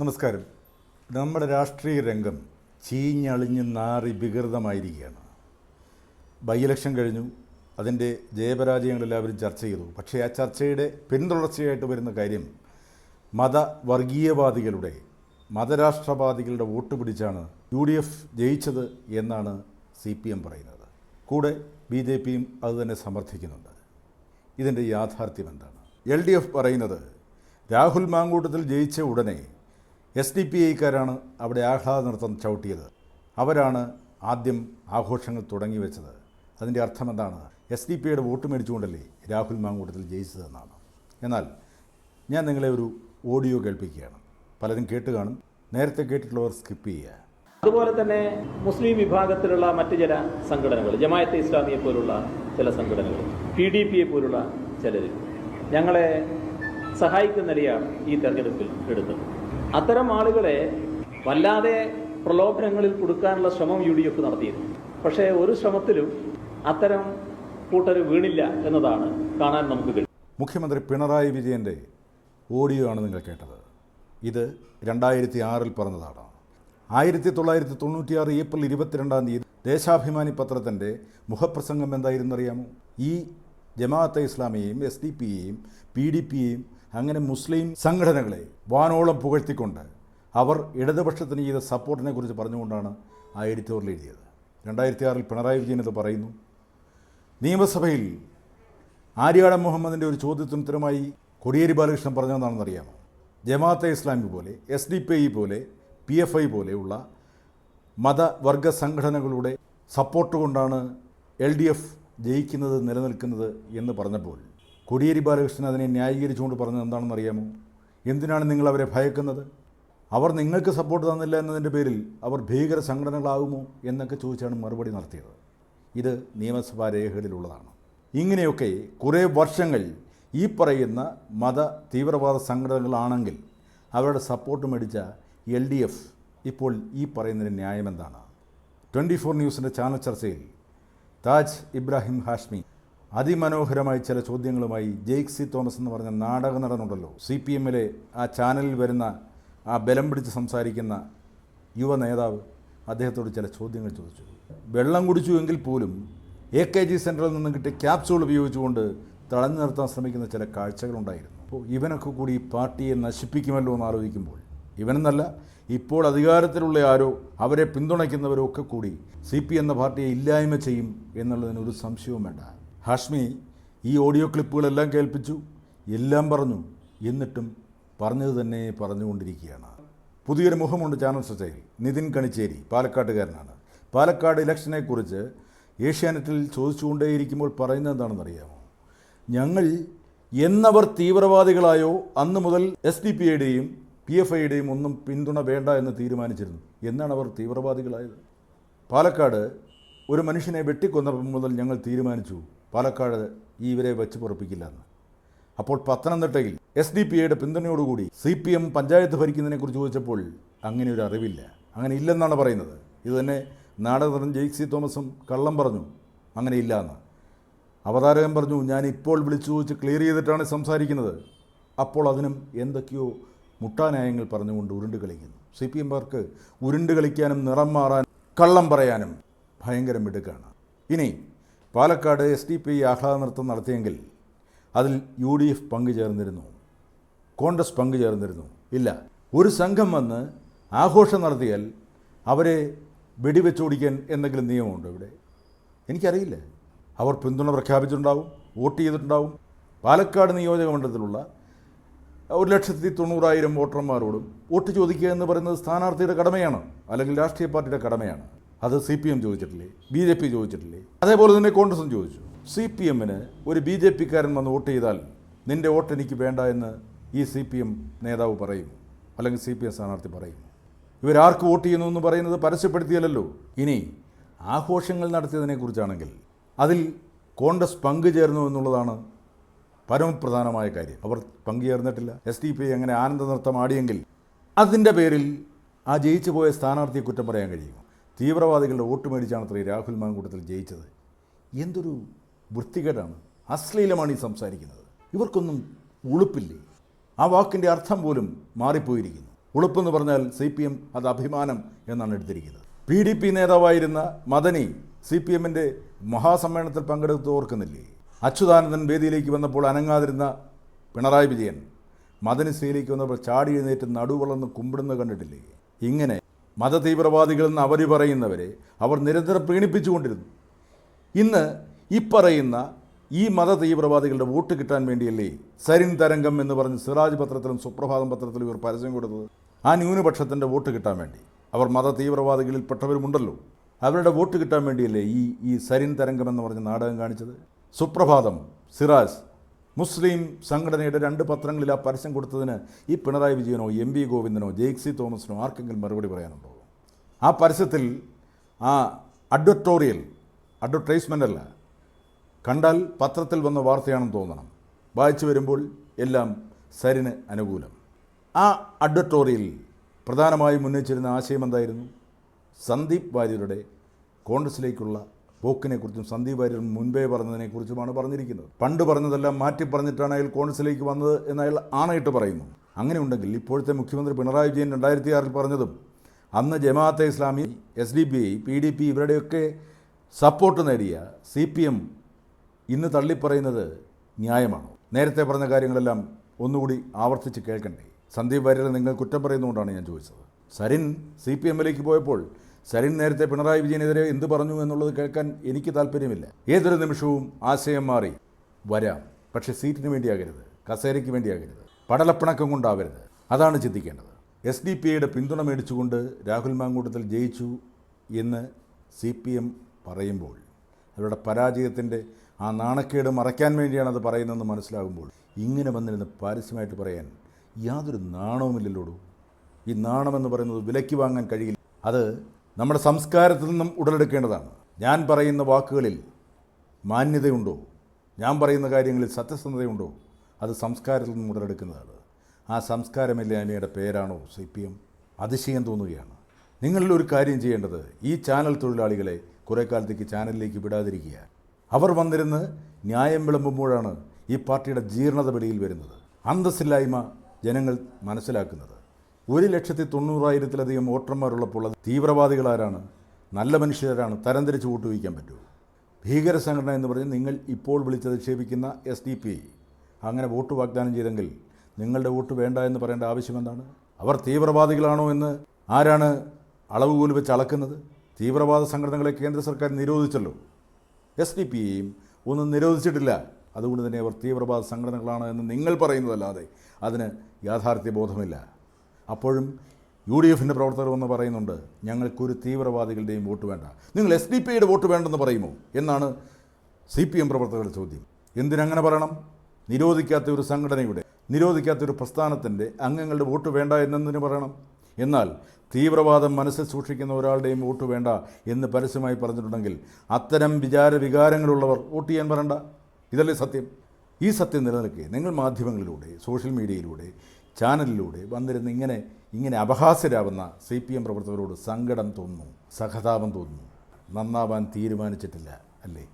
നമസ്കാരം. നമ്മുടെ രാഷ്ട്രീയ രംഗം ചീഞ്ഞളിഞ്ഞ് നാറി വികൃതമായിരിക്കുകയാണ്. ബൈ ഇലക്ഷൻ കഴിഞ്ഞു. അതിന്റെ ജയപരാജയങ്ങൾ എല്ലാവരും ചർച്ച ചെയ്തു. പക്ഷേ ആ ചർച്ചയുടെ പിന്തുടർച്ചയായിട്ട് വരുന്ന കാര്യം മതവർഗീയവാദികളുടെ മതരാഷ്ട്രവാദികളുടെ വോട്ട് പിടിച്ചാണ് യു ഡി എഫ് ജയിച്ചത് എന്നാണ് സി പി എം പറയുന്നത്. കൂടെ ബി ജെ പിയും അതുതന്നെ സമർത്ഥിക്കുന്നുണ്ട്. ഇതിന്റെ യാഥാർത്ഥ്യം എന്താണ്? എൽ ഡി എഫ് പറയുന്നത് രാഹുൽ മാങ്കൂട്ടത്തിൽ ജയിച്ച ഉടനെ എസ് ഡി പി ഐക്കാരാണ് അവിടെ ആഹ്ലാദ നൃത്തം ചവിട്ടിയത്. അവരാണ് ആദ്യം ആഘോഷങ്ങൾ തുടങ്ങി വെച്ചത്. അതിന്റെ അർത്ഥം എന്താണ്? എസ് ഡി പി ഐയുടെ വോട്ട് മേടിച്ചുകൊണ്ടല്ലേ രാഹുൽ മാങ്കൂട്ടത്തിൽ ജയിച്ചതെന്നാണ്. എന്നാൽ ഞാൻ നിങ്ങളെ ഒരു ഓഡിയോ കേൾപ്പിക്കുകയാണ്. പലരും കേട്ട് കാണും. നേരത്തെ കേട്ടിട്ടുള്ളവർ സ്കിപ്പ് ചെയ്യുക. അതുപോലെ തന്നെ മുസ്ലിം വിഭാഗത്തിലുള്ള മറ്റ് ചില സംഘടനകൾ ജമായത്തെ ഇസ്ലാമിയെ പോലുള്ള ചില സംഘടനകൾ പി ഡി പിയെ പോലുള്ള ചിലർ ഞങ്ങളെ സഹായിക്കുന്ന നിലയാണ് ഈ തെരഞ്ഞെടുപ്പിൽ എടുത്തത്. അത്തരം ആളുകളെ വല്ലാതെ പ്രലോഭനങ്ങളിൽ കൊടുക്കാനുള്ള ശ്രമം യു ഡി എഫ് നടത്തിയിരുന്നു. പക്ഷേ ഒരു ശ്രമത്തിലും അത്തരം കൂട്ടർ വീണില്ല എന്നതാണ് കാണാൻ നമുക്ക് മുഖ്യമന്ത്രി പിണറായി വിജയന്റെ ഓഡിയോ ആണ് നിങ്ങൾ കേട്ടത്. ഇത് രണ്ടായിരത്തി ആറിൽ പറഞ്ഞതാണ്. ആയിരത്തി തൊള്ളായിരത്തി തൊണ്ണൂറ്റിയാറ് ഏപ്രിൽ ഇരുപത്തിരണ്ടാം തീയതി ദേശാഭിമാനി പത്രത്തിന്റെ മുഖപ്രസംഗം എന്തായിരുന്നറിയാമോ? ഈ ജമാഅത്തെ ഇസ്ലാമിയെയും എസ് ഡി പിയെയും പി ഡി പിയെയും അങ്ങനെ മുസ്ലിം സംഘടനകളെ വാനോളം പുകഴ്ത്തിക്കൊണ്ട് അവർ ഇടതുപക്ഷത്തിന് ചെയ്ത സപ്പോർട്ടിനെ കുറിച്ച് പറഞ്ഞുകൊണ്ടാണ് ആ എഡിറ്റോറിൽ എഴുതിയത്. രണ്ടായിരത്തി ആറിൽ പിണറായി വിജയൻ ഇത് പറയുന്നു. നിയമസഭയിൽ ആര്യാടൻ മുഹമ്മദിന്റെ ഒരു ചോദ്യത്തിനുത്തരമായി കോടിയേരി ബാലകൃഷ്ണൻ പറഞ്ഞതെന്നാണെന്ന് അറിയാമോ? ജമാഅത്തെ ഇസ്ലാമി പോലെ എസ് ഡി പി ഐ പോലെ പി എഫ് ഐ പോലെയുള്ള മതവർഗ സംഘടനകളുടെ സപ്പോർട്ട് കൊണ്ടാണ് എൽ ഡി എഫ് ജയിക്കുന്നത് നിലനിൽക്കുന്നത് എന്ന് പറഞ്ഞപ്പോൾ കോടിയേരി ബാലകൃഷ്ണൻ അതിനെ ന്യായീകരിച്ചുകൊണ്ട് പറഞ്ഞത് എന്താണെന്ന് അറിയാമോ? എന്തിനാണ് നിങ്ങൾ അവരെ ഭയക്കുന്നത്? അവർ നിങ്ങൾക്ക് സപ്പോർട്ട് തന്നില്ല എന്നതിന്റെ പേരിൽ അവർ ഭീകര സംഘടനകളാകുമോ എന്നൊക്കെ ചോദിച്ചാണ് മറുപടി നടത്തിയത്. ഇത് നിയമസഭാ രേഖകളിലുള്ളതാണ്. ഇങ്ങനെയൊക്കെ കുറേ വർഷങ്ങൾ ഈ പറയുന്ന മത തീവ്രവാദ സംഘടനകളാണെങ്കിൽ അവരുടെ സപ്പോർട്ട് മേടിച്ച എൽ ഡി എഫ് ഇപ്പോൾ ഈ പറയുന്നതിന് ന്യായമെന്താണ്? ട്വന്റി ഫോർ ന്യൂസിന്റെ ചാനൽ ചർച്ചയിൽ താജ് ഇബ്രാഹിം ഹാഷ്മി അതിമനോഹരമായ ചില ചോദ്യങ്ങളുമായി ജെയ്ക് സി തോമസ് എന്ന് പറഞ്ഞ നാടക നടനുണ്ടല്ലോ. സി പി എമ്മിലെ ആ ചാനലിൽ വരുന്ന ആ ബലം പിടിച്ച് സംസാരിക്കുന്ന യുവ നേതാവ് അദ്ദേഹത്തോട് ചില ചോദ്യങ്ങൾ ചോദിച്ചു. വെള്ളം കുടിച്ചു എങ്കിൽ പോലും എ കെ ജി സെന്ററിൽ നിന്നും കിട്ടിയ ക്യാപ്സൂൾ ഉപയോഗിച്ചുകൊണ്ട് തടഞ്ഞു നിർത്താൻ ശ്രമിക്കുന്ന ചില കാഴ്ചകളുണ്ടായിരുന്നു. അപ്പോൾ ഇവനൊക്കെ കൂടി ഈ പാർട്ടിയെ നശിപ്പിക്കുമല്ലോ എന്ന് ആലോചിക്കുമ്പോൾ ഇവനെന്നല്ല ഇപ്പോൾ അധികാരത്തിലുള്ള ആരോ അവരെ പിന്തുണയ്ക്കുന്നവരോ ഒക്കെ കൂടി സി പി എന്ന പാർട്ടിയെ ഇല്ലായ്മ ചെയ്യും എന്നുള്ളതിന് ഒരു സംശയവും വേണ്ട. ഹാഷ്മി ഈ ഓഡിയോ ക്ലിപ്പുകളെല്ലാം കേൾപ്പിച്ചു. എല്ലാം പറഞ്ഞു. എന്നിട്ടും പറഞ്ഞത് തന്നെ പറഞ്ഞുകൊണ്ടിരിക്കുകയാണ്. പുതിയൊരു മുഖമുണ്ട് ചാനൽ ചർച്ചയിൽ നിതിൻ കണിച്ചേരി പാലക്കാട്ടുകാരനാണ്. പാലക്കാട് ഇലക്ഷനെക്കുറിച്ച് ഏഷ്യാനെറ്റിൽ ചോദിച്ചുകൊണ്ടേയിരിക്കുമ്പോൾ പറയുന്നത് എന്താണെന്നറിയാമോ? ഞങ്ങൾ എന്നവർ തീവ്രവാദികളായോ അന്ന് മുതൽ എസ് ഡി പി ഐയുടെയും പി എഫ് ഐയുടെയും ഒന്നും പിന്തുണ വേണ്ട എന്ന് തീരുമാനിച്ചിരുന്നു. എന്നാണ് അവർ തീവ്രവാദികളായത്? പാലക്കാട് ഒരു മനുഷ്യനെ വെട്ടിക്കൊന്നപ്പോൾ മുതൽ ഞങ്ങൾ തീരുമാനിച്ചു. പാലക്കാട് ഈ ഇവരെ വെച്ച് പൊറപ്പിക്കില്ല എന്ന് അപ്പോൾ പത്തനംതിട്ടയിൽ എസ് ഡി പി ഐയുടെ പിന്തുണയോടുകൂടി സി പി എം പഞ്ചായത്ത് ഭരിക്കുന്നതിനെക്കുറിച്ച് ചോദിച്ചപ്പോൾ അങ്ങനെ ഒരു അറിവില്ല. അങ്ങനെ ഇല്ലെന്നാണ് പറയുന്നത്. ഇത് തന്നെ നാടകനടൻ ജെയ്ക് സി തോമസും കള്ളം പറഞ്ഞു. അങ്ങനെ ഇല്ല എന്ന് അവതാരകൻ പറഞ്ഞു ഞാൻ ഇപ്പോൾ വിളിച്ചു ചോദിച്ച് ക്ലിയർ ചെയ്തിട്ടാണ് സംസാരിക്കുന്നത്. അപ്പോൾ അതിനും എന്തൊക്കെയോ മുട്ടാനായങ്ങൾ പറഞ്ഞുകൊണ്ട് ഉരുണ്ട് കളിക്കുന്നു. സി പി എംമാർക്ക് ഉരുണ്ട് കളിക്കാനും നിറം മാറാൻ കള്ളം പറയാനും ഭയങ്കര മിടുക്കാണ്. ഇനി പാലക്കാട് എസ് ഡി പി ആഹ്ലാദ നൃത്തം നടത്തിയെങ്കിൽ അതിൽ യു ഡി എഫ് പങ്കുചേർന്നിരുന്നു. കോൺഗ്രസ് പങ്കുചേർന്നിരുന്നു. ഇല്ല. ഒരു സംഘം വന്ന് ആഘോഷം നടത്തിയാൽ അവരെ വെടിവെച്ചോടിക്കാൻ എന്തെങ്കിലും നിയമമുണ്ടോ ഇവിടെ? എനിക്കറിയില്ല. അവർ പിന്തുണ പ്രഖ്യാപിച്ചിട്ടുണ്ടാവും വോട്ട് ചെയ്തിട്ടുണ്ടാവും. പാലക്കാട് നിയോജക മണ്ഡലത്തിലുള്ള ഒരു ലക്ഷത്തി തൊണ്ണൂറായിരം വോട്ടർമാരോടും വോട്ട് ചോദിക്കുക എന്ന് പറയുന്നത് സ്ഥാനാർത്ഥിയുടെ കടമയാണ് അല്ലെങ്കിൽ രാഷ്ട്രീയ പാർട്ടിയുടെ കടമയാണ്. അത് സി പി എം ചോദിച്ചിട്ടില്ലേ? ബി ജെ പി ചോദിച്ചിട്ടില്ലേ? അതേപോലെ തന്നെ കോൺഗ്രസും ചോദിച്ചു. സി പി എമ്മിന് ഒരു ബി ജെ പിക്കാരൻ വന്ന് വോട്ട് ചെയ്താൽ നിന്റെ വോട്ട് എനിക്ക് വേണ്ട എന്ന് ഈ സി പി എം നേതാവ് പറയും. അല്ലെങ്കിൽ സി പി എം സ്ഥാനാർത്ഥി പറയും. ഇവരാർക്ക് വോട്ട് ചെയ്യുന്നു എന്ന് പറയുന്നത് പരസ്യപ്പെടുത്തിയല്ലോ ഇനി ആഘോഷങ്ങൾ നടത്തിയതിനെക്കുറിച്ചാണെങ്കിൽ അതിൽ കോൺഗ്രസ് പങ്കുചേർന്നു എന്നുള്ളതാണ് പരമപ്രധാനമായ കാര്യം. അവർ പങ്കുചേർന്നിട്ടില്ല. എസ് ഡി പി അങ്ങനെ ആനന്ദ നൃത്തം ആടിയെങ്കിൽ അതിന്റെ പേരിൽ ആ ജയിച്ചു പോയ സ്ഥാനാർത്ഥിയെ കുറ്റം പറയാൻ കഴിയുമോ? തീവ്രവാദികളുടെ വോട്ട് മേടിച്ചാണ് അത്രയും രാഹുൽ മാങ്കൂട്ടത്തിൽ ജയിച്ചത്. എന്തൊരു വൃത്തികേടാണ്. അശ്ലീലമാണ് ഈ സംസാരിക്കുന്നത്. ഇവർക്കൊന്നും ഉളുപ്പില്ലേ? ആ വാക്കിന്റെ അർത്ഥം പോലും മാറിപ്പോയിരിക്കുന്നു. ഉളുപ്പെന്ന് പറഞ്ഞാൽ സി പി എം അത് അഭിമാനം എന്നാണ് എടുത്തിരിക്കുന്നത്. പി ഡി പി നേതാവായിരുന്ന മദനി സി പി എമ്മിന്റെ മഹാസമ്മേളനത്തിൽ പങ്കെടുത്ത് ഓർക്കുന്നില്ലേ? അച്യുതാനന്ദൻ വേദിയിലേക്ക് വന്നപ്പോൾ അനങ്ങാതിരുന്ന പിണറായി വിജയൻ മദനി സ്ത്രീയിലേക്ക് വന്നപ്പോൾ ചാടി എഴുന്നേറ്റ് നടുവളർന്ന് കുമ്പിടുന്നത് കണ്ടിട്ടില്ലേ? ഇങ്ങനെ മതതീവ്രവാദികളെന്ന് അവർ പറയുന്നവരെ അവർ നിരന്തരം പ്രീണിപ്പിച്ചുകൊണ്ടിരുന്നു ഇന്ന് ഈ പറയുന്ന ഈ മതതീവ്രവാദികളുടെ വോട്ട് കിട്ടാൻ വേണ്ടിയല്ലേ സരിൻ തരംഗം എന്ന് പറഞ്ഞ് സിറാജ് പത്രത്തിലും സുപ്രഭാതം പത്രത്തിലും ഇവർ പരസ്യം കൊടുത്തത്? ആ ന്യൂനപക്ഷത്തിന്റെ വോട്ട് കിട്ടാൻ വേണ്ടി. അവർ മതതീവ്രവാദികളിൽപ്പെട്ടവരുമുണ്ടല്ലോ അവരുടെ വോട്ട് കിട്ടാൻ വേണ്ടിയല്ലേ ഈ ഈ സരിൻ തരംഗം എന്ന് പറഞ്ഞ നാടകം കാണിച്ചത്? സുപ്രഭാതം സിറാജ് മുസ്ലിം സംഘടനയുടെ രണ്ട് പത്രങ്ങളിൽ ആ പരസ്യം കൊടുത്തതിന് ഈ പിണറായി വിജയനോ എം വി ഗോവിന്ദനോ ജെയ്ക്സി തോമസിനോ ആർക്കെങ്കിലും മറുപടി പറയാനുണ്ടോ? ആ പരസ്യത്തിൽ ആ അഡ്വർട്ടോറിയൽ അഡ്വർടൈസ്മെന്റ് അല്ല കണ്ടാൽ പത്രത്തിൽ വന്ന വാർത്തയാണെന്ന് തോന്നണം. വായിച്ചു വരുമ്പോൾ എല്ലാം സരിന് അനുകൂലം. ആ അഡ്വർട്ടോറിയൽ പ്രധാനമായും ഉന്നയിച്ചിരുന്ന ആശയം എന്തായിരുന്നു? സന്ദീപ് വാര്യരുടെ കോൺഗ്രസിലേക്കുള്ള പോക്കിനെക്കുറിച്ചും സന്ദീപ് വാര്യർ മുൻപേ പറഞ്ഞതിനെക്കുറിച്ചുമാണ് പറഞ്ഞിരിക്കുന്നത്. പണ്ട് പറഞ്ഞതെല്ലാം മാറ്റി പറഞ്ഞിട്ടാണ് അയാൾ കോൺഗ്രസിലേക്ക് വന്നത് എന്ന് അയാൾ ആണയിട്ട് പറയുന്നു. അങ്ങനെ ഉണ്ടെങ്കിൽ ഇപ്പോഴത്തെ മുഖ്യമന്ത്രി പിണറായി വിജയൻ രണ്ടായിരത്തി ആറിൽ പറഞ്ഞതും അന്ന് Jamaat-e Islami S D P I P D P ഇവരുടെയൊക്കെ സപ്പോർട്ട് നേടിയ സി പി എം ഇന്ന് തള്ളിപ്പറയുന്നത് ന്യായമാണോ? നേരത്തെ പറഞ്ഞ കാര്യങ്ങളെല്ലാം ഒന്നുകൂടി ആവർത്തിച്ച് കേൾക്കണ്ടേ? സന്ദീപ് വാര്യരെ നിങ്ങൾ കുറ്റം പറയുന്നതുകൊണ്ടാണ് ഞാൻ ചോദിച്ചത്. സരിൻ സി പി എമ്മിലേക്ക് പോയപ്പോൾ സരിൻ നേരത്തെ പിണറായി വിജയനെതിരെ എന്ത് പറഞ്ഞു എന്നുള്ളത് കേൾക്കാൻ എനിക്ക് താല്പര്യമില്ല. ഏതൊരു നിമിഷവും ആശയം മാറി വരാം. പക്ഷേ സീറ്റിന് വേണ്ടിയാകരുത്. കസേരയ്ക്ക് വേണ്ടിയാകരുത്. പടലപ്പിണക്കം കൊണ്ടാവരുത്. അതാണ് ചിന്തിക്കേണ്ടത്. എസ് ഡി പി ഐയുടെ പിന്തുണ മേടിച്ചുകൊണ്ട് രാഹുൽ മാങ്കൂട്ടത്തിൽ ജയിച്ചു എന്ന് സി പി എം പറയുമ്പോൾ അവരുടെ പരാജയത്തിന്റെ ആ നാണക്കേട് മറയ്ക്കാൻ വേണ്ടിയാണ് അത് പറയുന്നതെന്ന് മനസ്സിലാകുമ്പോൾ ഇങ്ങനെ വന്നിരുന്ന് പാരസ്യമായിട്ട് പറയാൻ യാതൊരു നാണവുമില്ലല്ലോടൂ? ഈ നാണമെന്ന് പറയുന്നത് വിലയ്ക്ക് വാങ്ങാൻ കഴിയില്ല. അത് നമ്മുടെ സംസ്കാരത്തിൽ നിന്നും ഉടലെടുക്കേണ്ടതാണ്. ഞാൻ പറയുന്ന വാക്കുകളിൽ മാന്യതയുണ്ടോ? ഞാൻ പറയുന്ന കാര്യങ്ങളിൽ സത്യസന്ധതയുണ്ടോ? അത് സംസ്കാരത്തിൽ നിന്നും ഉടലെടുക്കുന്നതാണ്. ആ സംസ്കാരമില്ലായ്മയുടെ പേരാണോ? സി പി എം അതിശയം തോന്നുകയാണ്. നിങ്ങളിൽ ഒരു കാര്യം ചെയ്യേണ്ടത് ഈ ചാനൽ തൊഴിലാളികളെ കുറേ കാലത്തേക്ക് ചാനലിലേക്ക് വിടാതിരിക്കുക. അവർ വന്നിരുന്ന് ന്യായം വിളമ്പുമ്പോഴാണ് ഈ പാർട്ടിയുടെ ജീർണത വെളിയിൽ വരുന്നത്. അന്തസ്സില്ലായ്മ ജനങ്ങൾ മനസ്സിലാക്കുന്നത്. ഒരു ലക്ഷത്തി തൊണ്ണൂറായിരത്തിലധികം വോട്ടർമാരുള്ളപ്പോൾ അത് തീവ്രവാദികളാരാണ് നല്ല മനുഷ്യരാണ് തരംതിരിച്ച് വോട്ട് വയ്ക്കാൻ പറ്റുമോ? ഭീകര സംഘടന എന്ന് പറഞ്ഞ് നിങ്ങൾ ഇപ്പോൾ വിളിച്ചധിക്ഷേപിക്കുന്ന എസ് ഡി പി അങ്ങനെ വോട്ട് വാഗ്ദാനം ചെയ്തെങ്കിൽ നിങ്ങളുടെ വോട്ട് വേണ്ട എന്ന് പറയേണ്ട ആവശ്യം എന്താണ്? അവർ തീവ്രവാദികളാണോ എന്ന് ആരാണ് അളവുകോൽ വെച്ച് അളക്കുന്നത്? തീവ്രവാദ സംഘടനകളെ കേന്ദ്ര സർക്കാർ നിരോധിച്ചല്ലോ. എസ് ഡി പി യെയും ഒന്നും നിരോധിച്ചിട്ടില്ല. അതുകൊണ്ട് തന്നെ അവർ തീവ്രവാദ സംഘടനകളാണ് എന്ന് നിങ്ങൾ പറയുന്നതല്ലാതെ അതിന് യാഥാർത്ഥ്യ ബോധമില്ല. അപ്പോഴും യു ഡി എഫിന്റെ പ്രവർത്തകർ വന്ന് പറയുന്നുണ്ട് ഞങ്ങൾക്കൊരു തീവ്രവാദികളുടെയും വോട്ട് വേണ്ട. നിങ്ങൾ എസ് ഡി പി യുടെ വോട്ട് വേണ്ടെന്ന് പറയുമോ? എന്നാണ് സി പി എം പ്രവർത്തകരുടെ ചോദ്യം. എന്തിനങ്ങനെ പറയണം? നിരോധിക്കാത്ത ഒരു സംഘടനയുടെ നിരോധിക്കാത്ത ഒരു പ്രസ്ഥാനത്തിന്റെ അംഗങ്ങളുടെ വോട്ട് വേണ്ട എന്നതിന് പറയണം. എന്നാൽ തീവ്രവാദം മനസ്സിൽ സൂക്ഷിക്കുന്ന ഒരാളുടെയും വോട്ട് വേണ്ട എന്ന് പരസ്യമായി പറഞ്ഞിട്ടുണ്ടെങ്കിൽ അത്തരം വിചാര വികാരങ്ങളുള്ളവർ വോട്ട് ചെയ്യാൻ പറയണ്ട ഇതല്ലേ സത്യം? ഈ സത്യം നിലനിൽക്കെ. നിങ്ങൾ മാധ്യമങ്ങളിലൂടെ സോഷ്യൽ മീഡിയയിലൂടെ ചാനലിലൂടെ വന്നിരുന്ന് ഇങ്ങനെ ഇങ്ങനെ അപഹാസ്യരാവുന്ന സി പി എം പ്രവർത്തകരോട് സങ്കടം തോന്നുന്നു സഹതാപം തോന്നുന്നു. നന്നാവാൻ തീരുമാനിച്ചിട്ടില്ല അല്ലേ?